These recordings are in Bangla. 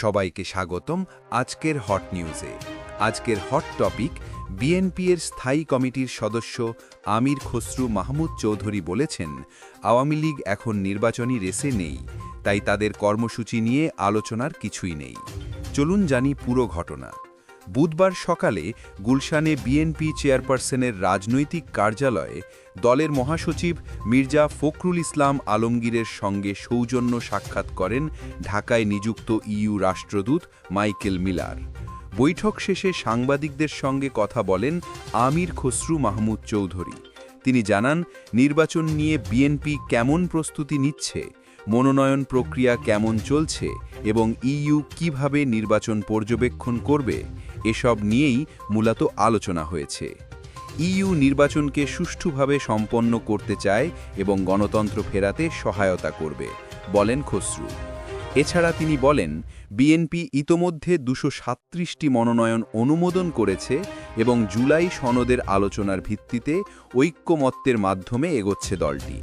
সবাইকে স্বাগতম আজকের হট নিউজে আজকের হট টপিক বিএনপির স্থায়ী কমিটির সদস্য আমির খসরু মাহমুদ চৌধুরী বলেছেন, আওয়ামী লীগ এখন নির্বাচনী রেসে নেই, তাই তাদের কর্মসূচি নিয়ে আলোচনার কিছুই নেই। চলুন জানি পুরো ঘটনা। বুধবার সকালে গুলশানে বিএনপি চেয়ারপারসনের রাজনৈতিক কার্যালয়ে দলের মহাসচিব মির্জা ফখরুল ইসলাম আলমগীরের সঙ্গে সৌজন্য সাক্ষাৎ করেন ঢাকায় নিযুক্ত ইইউ রাষ্ট্রদূত মাইকেল মিলার। বৈঠক শেষে সাংবাদিকদের সঙ্গে কথা বলেন আমির খসরু মাহমুদ চৌধুরী। তিনি জানান, নির্বাচন নিয়ে বিএনপি কেমন প্রস্তুতি নিচ্ছে মনোনয়ন প্রক্রিয়া কেমন চলছে এবং ইইউ কীভাবে নির্বাচন পর্যবেক্ষণ করবে, এসব নিয়েই মূলত আলোচনা হয়েছে। ইইউ নির্বাচনকে সুষ্ঠুভাবে সম্পন্ন করতে চায় এবং গণতন্ত্র ফেরাতে সহায়তা করবে, বলেন খসরু। এছাড়া তিনি বলেন, বিএনপি ইতোমধ্যে দুশো সাত্রিশটি মনোনয়ন অনুমোদন করেছে এবং জুলাই সনদের আলোচনার ভিত্তিতে ঐক্যমত্যের মাধ্যমে এগোচ্ছে দলটি।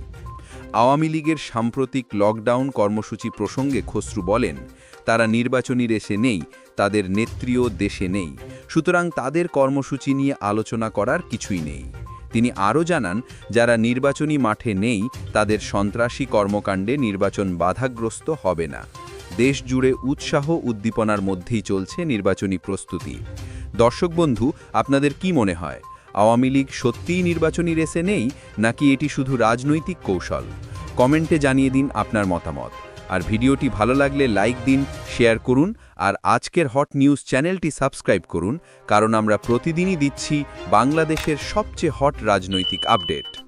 আওয়ামী লীগের সাম্প্রতিক লকডাউন কর্মসূচি প্রসঙ্গে খসরু বলেন, তারা নির্বাচনী রেসে নেই, তাদের নেত্রীও দেশে নেই। সুতরাং তাদের কর্মসূচি নিয়ে আলোচনা করার কিছুই নেই। তিনি আরও জানান, যারা নির্বাচনী মাঠে নেই, তাদের সন্ত্রাসী কর্মকাণ্ডে নির্বাচন বাধাগ্রস্ত হবে না। দেশ জুড়ে উৎসাহ উদ্দীপনার মধ্যেই চলছে নির্বাচনী প্রস্তুতি। দর্শক বন্ধু, আপনাদের কি মনে হয়? আওয়ামী লীগ সত্যিই নির্বাচনী রেসে নেই নাকি এটি শুধু রাজনৈতিক কৌশল? কমেন্টে জানিয়ে দিন আপনার মতামত। আর ভিডিওটি ভালো লাগলে লাইক দিন, শেয়ার করুন, আর আজকের হট নিউজ চ্যানেলটি সাবস্ক্রাইব করুন, কারণ আমরা প্রতিদিনই দিচ্ছি বাংলাদেশের সবচেয়ে হট রাজনৈতিক আপডেট।